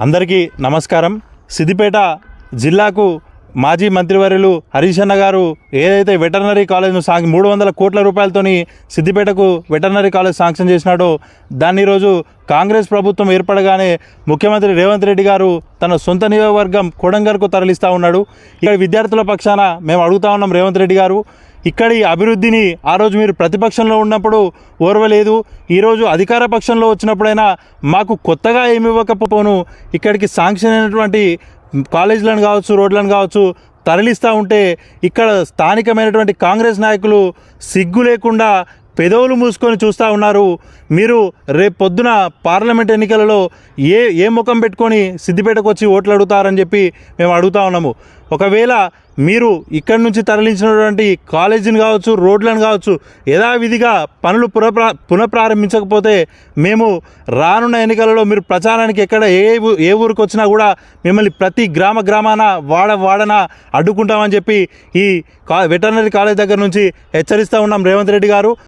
అందరికీ నమస్కారం. సిద్దిపేట జిల్లాకు మాజీ మంత్రివర్యులు హరీశన్న గారు ఏదైతే వెటర్నరీ కాలేజ్ను సాంక్ మూడు వందల కోట్ల రూపాయలతోని సిద్దిపేటకు వెటర్నరీ కాలేజ్ శాంక్షన్ చేసినాడో దాన్ని ఈరోజు కాంగ్రెస్ ప్రభుత్వం ఏర్పడగానే ముఖ్యమంత్రి రేవంత్ రెడ్డి గారు తన సొంత నియోజకవర్గం కొడంగర్కు తరలిస్తూ ఉన్నాడు. ఇక్కడ విద్యార్థుల పక్షాన మేము అడుగుతా ఉన్నాం రేవంత్ రెడ్డి గారు. ఇక్కడి అభివృద్ధిని ఆ రోజు మీరు ప్రతిపక్షంలో ఉన్నప్పుడు ఓర్వలేదు. ఈరోజు అధికార పక్షంలో వచ్చినప్పుడైనా మాకు కొత్తగా ఏమి ఇవ్వకపోను. ఇక్కడికి శాంక్షన్ అయినటువంటి కాలేజీలను కావచ్చు రోడ్లను కావచ్చు తరలిస్తూ ఉంటే ఇక్కడ స్థానికమైనటువంటి కాంగ్రెస్ నాయకులు సిగ్గు లేకుండా పెదవులు మూసుకొని చూస్తూ ఉన్నారు. మీరు రేపు పొద్దున పార్లమెంట్ ఎన్నికలలో ఏ ఏ ముఖం పెట్టుకొని సిద్దిపేటకు వచ్చి ఓట్లు అడుగుతారని చెప్పి మేము అడుగుతా ఉన్నాము. ఒకవేళ మీరు ఇక్కడి నుంచి తరలించినటువంటి కాలేజీని కావచ్చు రోడ్లను కావచ్చు యథావిధిగా పనులు పునఃప్రా పునఃప్రారంభించకపోతే మేము రానున్న ఎన్నికలలో మీరు ప్రచారానికి ఎక్కడ ఏ ఊ- ఏ ఊరికి వచ్చినా కూడా మిమ్మల్ని ప్రతి గ్రామ గ్రామాన వాడ వాడన అడ్డుకుంటామని చెప్పి ఈ కా వెటర్నరీ కాలేజ్ దగ్గర నుంచి హెచ్చరిస్తూ ఉన్నాం రేవంత్ రెడ్డి గారు.